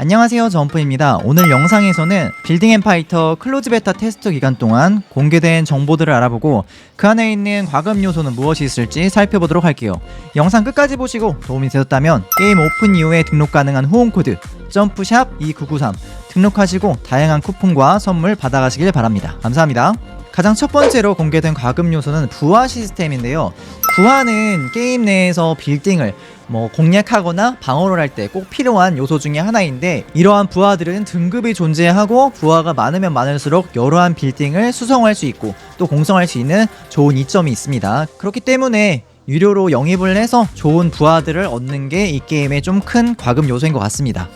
안녕하세요 점프입니다. 오늘 영상에서는 빌딩 앤 파이터 클로즈 베타 테스트 기간 동안 공개된 정보들을 알아보고 그 안에 있는 과금 요소는 무엇이 있을지 살펴보도록 할게요. 영상 끝까지 보시고 도움이 되셨다면 게임 오픈 이후에 등록 가능한 후원 코드 점프샵 2993 등록하시고 다양한 쿠폰과 선물 받아가시길 바랍니다. 감사합니다 가장 첫 번째로 공개된 과금 요소는 부하 시스템인데요 부하는 게임 내에서 빌딩을 뭐 공략하거나 방어를 할 때 꼭 필요한 요소 중에 하나인데 이러한 부하들은 등급이 존재하고 부하가 많으면 많을수록 여러한 빌딩을 수성할 수 있고 또 공성할 수 있는 좋은 이점이 있습니다. 그렇기 때문에 유료로 영입을 해서 좋은 부하들을 얻는 게 이 게임의 좀 큰 과금 요소인 것 같습니다.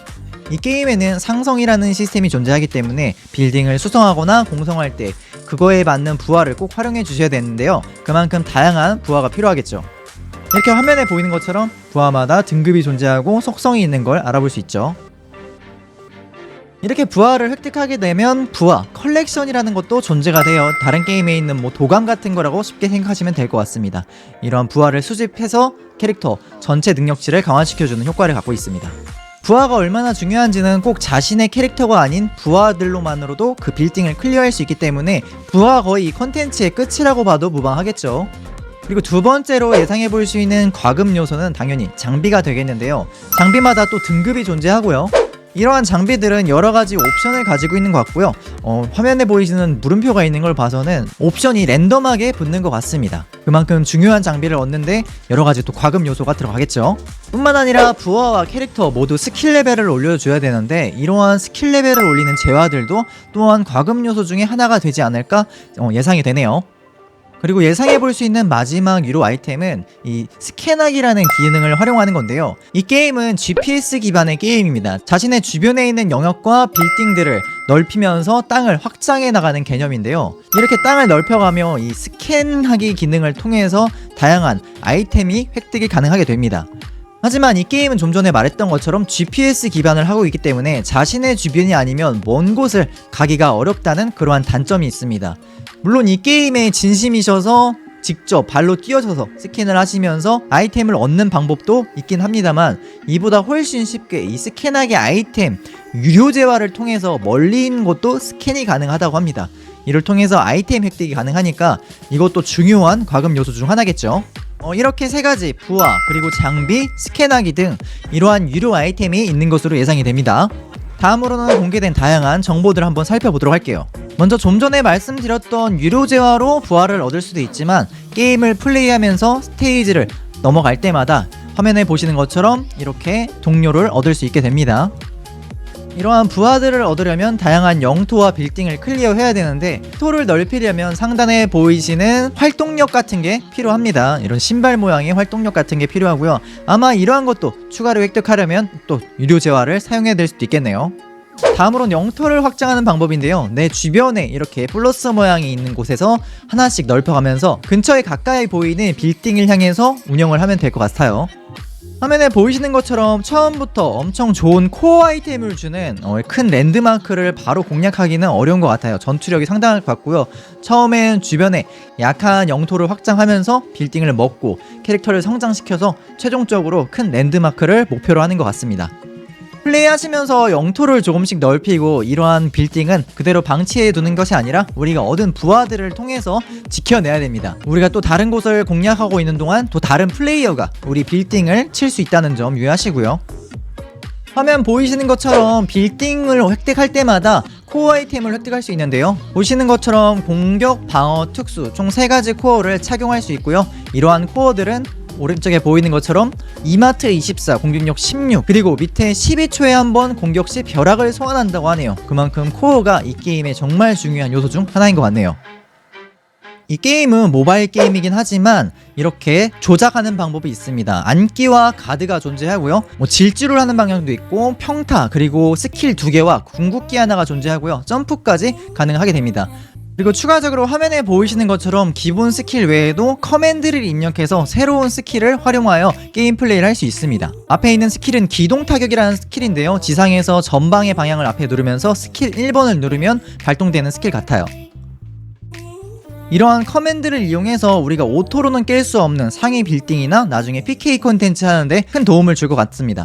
이 게임에는 상성이라는 시스템이 존재하기 때문에 빌딩을 수성하거나 공성할 때 그거에 맞는 부하를 꼭 활용해 주셔야 되는데요. 그만큼 다양한 부하가 필요하겠죠. 이렇게 화면에 보이는 것처럼 부하마다 등급이 존재하고 속성이 있는 걸 알아볼 수 있죠. 이렇게 부하를 획득하게 되면 부하, 컬렉션이라는 것도 존재가 되어 다른 게임에 있는 뭐 도감 같은 거라고 쉽게 생각하시면 될 것 같습니다. 이러한 부하를 수집해서 캐릭터 전체 능력치를 강화시켜주는 효과를 갖고 있습니다. 부하가 얼마나 중요한지는 꼭 자신의 캐릭터가 아닌 부하들로만으로도 그 빌딩을 클리어할 수 있기 때문에 부하 거의 이 컨텐츠의 끝이라고 봐도 무방하겠죠. 그리고 두 번째로 예상해 볼 수 있는 과금 요소는 당연히 장비가 되겠는데요. 장비마다 또 등급이 존재하고요. 이러한 장비들은 여러 가지 옵션을 가지고 있는 것 같고요. 어, 화면에 보이시는 물음표가 있는 걸 봐서는 옵션이 랜덤하게 붙는 것 같습니다. 그만큼 중요한 장비를 얻는데 여러 가지 또 과금 요소가 들어가겠죠. 뿐만 아니라 부하와 캐릭터 모두 스킬 레벨을 올려줘야 되는데 이러한 스킬 레벨을 올리는 재화들도 또한 과금 요소 중에 하나가 되지 않을까 어, 예상이 되네요. 그리고 예상해 볼 수 있는 마지막 유로 아이템은 이 스캐너기라는 기능을 활용하는 건데요. 이 게임은 GPS 기반의 게임입니다. 자신의 주변에 있는 영역과 빌딩들을 넓히면서 땅을 확장해 나가는 개념인데요. 이렇게 땅을 넓혀가며 이 스캔하기 기능을 통해서 다양한 아이템이 획득이 가능하게 됩니다. 하지만 이 게임은 좀 전에 말했던 것처럼 GPS 기반을 하고 있기 때문에 자신의 주변이 아니면 먼 곳을 가기가 어렵다는 그러한 단점이 있습니다. 물론 이 게임에 진심이셔서 직접 발로 뛰어져서 스캔을 하시면서 아이템을 얻는 방법도 있긴 합니다만 이보다 훨씬 쉽게 이 스캔하기 아이템 유료 재화를 통해서 멀리 있는 곳도 스캔이 가능하다고 합니다. 이를 통해서 아이템 획득이 가능하니까 이것도 중요한 과금 요소 중 하나겠죠. 어, 이렇게 세 가지 부하 그리고 장비, 스캔하기 등 이러한 유료 아이템이 있는 것으로 예상이 됩니다. 다음으로는 공개된 다양한 정보들을 한번 살펴보도록 할게요. 먼저 좀 전에 말씀드렸던 유료 재화로 부하를 얻을 수도 있지만 게임을 플레이하면서 스테이지를 넘어갈 때마다 화면에 보시는 것처럼 이렇게 동료를 얻을 수 있게 됩니다. 이러한 부하들을 얻으려면 다양한 영토와 빌딩을 클리어해야 되는데 토를 넓히려면 상단에 보이시는 활동력 같은 게 필요합니다. 이런 신발 모양의 활동력 같은 게 필요하고요. 아마 이러한 것도 추가로 획득하려면 또 유료 재화를 사용해야 될 수도 있겠네요. 다음으론 영토를 확장하는 방법인데요. 내 주변에 이렇게 플러스 모양이 있는 곳에서 하나씩 넓혀가면서 근처에 가까이 보이는 빌딩을 향해서 운영을 하면 될 것 같아요. 화면에 보이시는 것처럼 처음부터 엄청 좋은 코어 아이템을 주는 어, 큰 랜드마크를 바로 공략하기는 어려운 것 같아요. 전투력이 상당할 것 같고요. 처음엔 주변에 약한 영토를 확장하면서 빌딩을 먹고 캐릭터를 성장시켜서 최종적으로 큰 랜드마크를 목표로 하는 것 같습니다. 플레이하시면서 영토를 조금씩 넓히고 이러한 빌딩은 그대로 방치해 두는 것이 아니라 우리가 얻은 부하들을 통해서 지켜내야 됩니다. 우리가 또 다른 곳을 공략하고 있는 동안 또 다른 플레이어가 우리 빌딩을 칠 수 있다는 점 유의하시고요. 화면 보이시는 것처럼 빌딩을 획득할 때마다 코어 아이템을 획득할 수 있는데요. 보시는 것처럼 공격, 방어, 특수 총세 가지 코어를 착용할 수 있고요. 이러한 코어들은 오른쪽에 보이는 것처럼 이마트 24 공격력 16 그리고 밑에 12초에 한 번 공격 시 벼락을 소환한다고 하네요 그만큼 코어가 이 게임의 정말 중요한 요소 중 하나인 것 같네요 이 게임은 모바일 게임이긴 하지만 이렇게 조작하는 방법이 있습니다. 안기와 가드가 존재하고요. 뭐 질주를 하는 방향도 있고 평타 그리고 스킬 두 개와 궁극기 하나가 존재하고요. 점프까지 가능하게 됩니다. 그리고 추가적으로 화면에 보이시는 것처럼 기본 스킬 외에도 커맨드를 입력해서 새로운 스킬을 활용하여 게임 플레이를 할 수 있습니다. 앞에 있는 스킬은 기동 타격이라는 스킬인데요. 지상에서 전방의 방향을 앞에 누르면서 스킬 1번을 누르면 발동되는 스킬 같아요. 이러한 커맨드를 이용해서 우리가 오토로는 깰 수 없는 상위 빌딩이나 나중에 PK 콘텐츠 하는데 큰 도움을 줄 것 같습니다.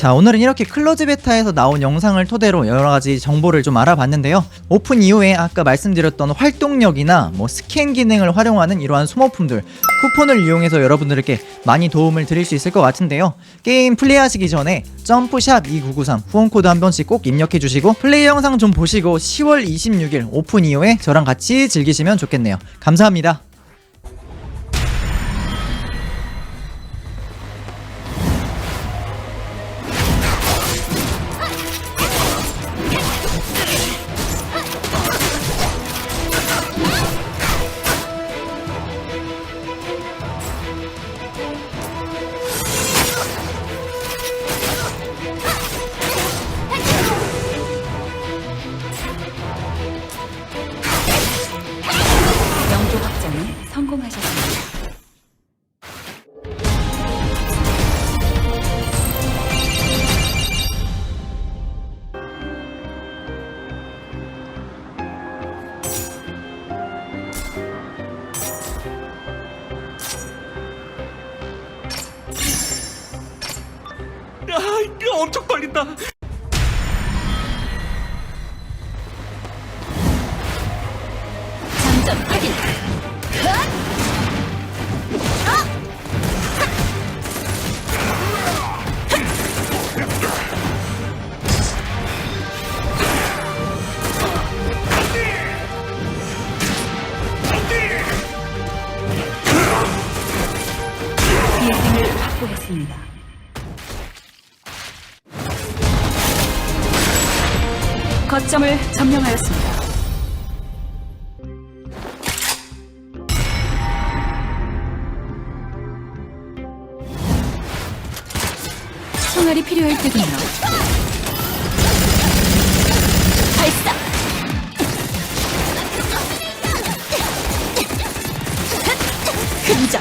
자 오늘은 이렇게 클로즈 베타에서 나온 영상을 토대로 여러가지 정보를 좀 알아봤는데요. 오픈 이후에 아까 말씀드렸던 활동력이나 뭐 스캔 기능을 활용하는 이러한 소모품들 쿠폰을 이용해서 여러분들에게 많이 도움을 드릴 수 있을 것 같은데요. 게임 플레이하시기 전에 점프샵 2993 후원코드 한 번씩 꼭 입력해 주시고 플레이 영상 좀 보시고 10월 26일 오픈 이후에 저랑 같이 즐기시면 좋겠네요. 감사합니다 확장에 성공하셨습니다. 아, 엄청 떨린다. 비행을 확보했습니다. 거점을 점령하였습니다. 총알이 필요할 때군요. 발사! 흔적!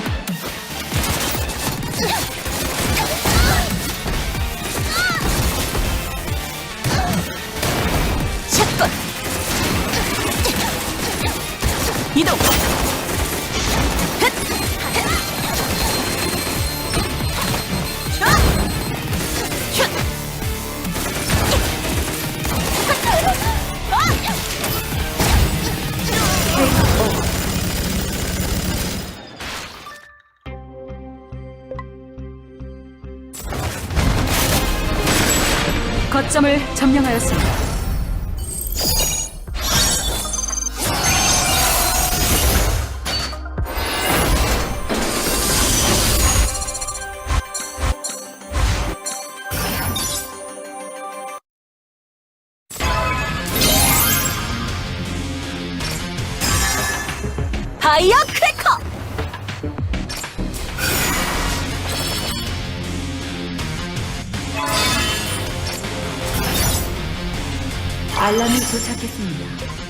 거점을 점령하였습니다. 파이어 크 알람이 도착했습니다.